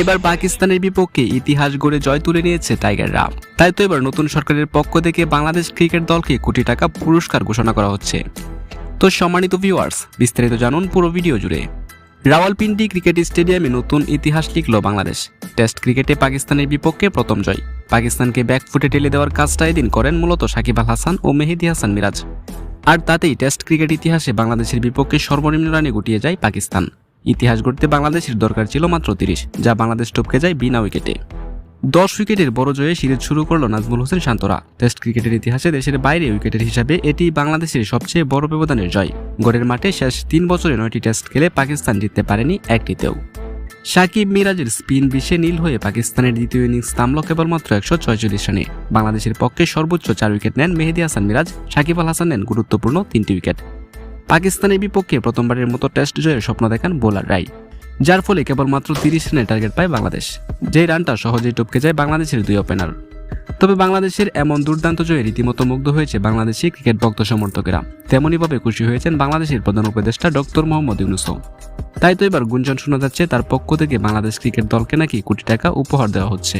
এবার পাকিস্তানের বিপক্ষে ইতিহাস গড়ে জয় তুলে নিয়েছে টাইগাররা তাই তো এবার নতুন সরকারের পক্ষ থেকে বাংলাদেশ ক্রিকেট দলকে কোটি টাকা পুরস্কার ঘোষণা করা হচ্ছে। তো সম্মানিত ভিউয়ার্স বিস্তারিত জানুন পুরো ভিডিও জুড়ে। রাওয়ালপিন্ডি ক্রিকেট স্টেডিয়ামে নতুন ইতিহাস লিখল বাংলাদেশ। টেস্ট ক্রিকেটে পাকিস্তানের বিপক্ষে প্রথম জয়। পাকিস্তানকে ব্যাকফুটে টেলে দেওয়ার কাজটা এদিন করেন মূলত সাকিব আল হাসান ও মেহেদি হাসান মিরাজ। আর তাতেই টেস্ট ক্রিকেট ইতিহাসে বাংলাদেশের বিপক্ষে সর্বনিম্ন রানে গুটিয়ে যায় পাকিস্তান। ইতিহাস গড়তে বাংলাদেশের দরকার ছিল মাত্র তিরিশ, যা বাংলাদেশ টপকে যায় বিনা উইকেটে। দশ উইকেটের বড় জয়ে সিরিজ শুরু করল নাজমুল হোসেন শান্তরা। টেস্ট ক্রিকেটের ইতিহাসে দেশের বাইরে উইকেটের হিসাবে এটি বাংলাদেশের সবচেয়ে বড় ব্যবধানের জয়। গড়ের মাঠে শেষ তিন বছরে নয়টি টেস্ট খেলে পাকিস্তান জিততে পারেনি একটিতেও। সাকিব মিরাজের স্পিন বিষে নীল হয়ে পাকিস্তানের দ্বিতীয় ইনিংস থামল কেবলমাত্র একশো ছয়চল্লিশ রানে। বাংলাদেশের পক্ষে সর্বোচ্চ চার উইকেট নেন মেহেদি হাসান মিরাজ, সাকিব আল হাসান নেন গুরুত্বপূর্ণ তিনটি উইকেট। পাকিস্তানের বিপক্ষে প্রথমবারের মতো টেস্ট জয়ের স্বপ্ন দেখান বোলার রাই, যার ফলে কেবলমাত্র তিরিশ রানের টার্গেট পায় বাংলাদেশ। যে রানটা সহজেই টপকে যায় বাংলাদেশের দুই ওপেনার। তবে বাংলাদেশের এমন দুর্দান্ত জয়ে রীতিমতো মুগ্ধ হয়েছে বাংলাদেশি ক্রিকেট ভক্ত সমর্থকেরা। তেমনইভাবে খুশি হয়েছেন বাংলাদেশের প্রধান উপদেষ্টা ডক্টর মোহাম্মদ ইউনুসও। তাই তো এবার গুঞ্জন শোনা যাচ্ছে, তার পক্ষ থেকে বাংলাদেশ ক্রিকেট দলকে নাকি কোটি টাকা উপহার দেওয়া হচ্ছে।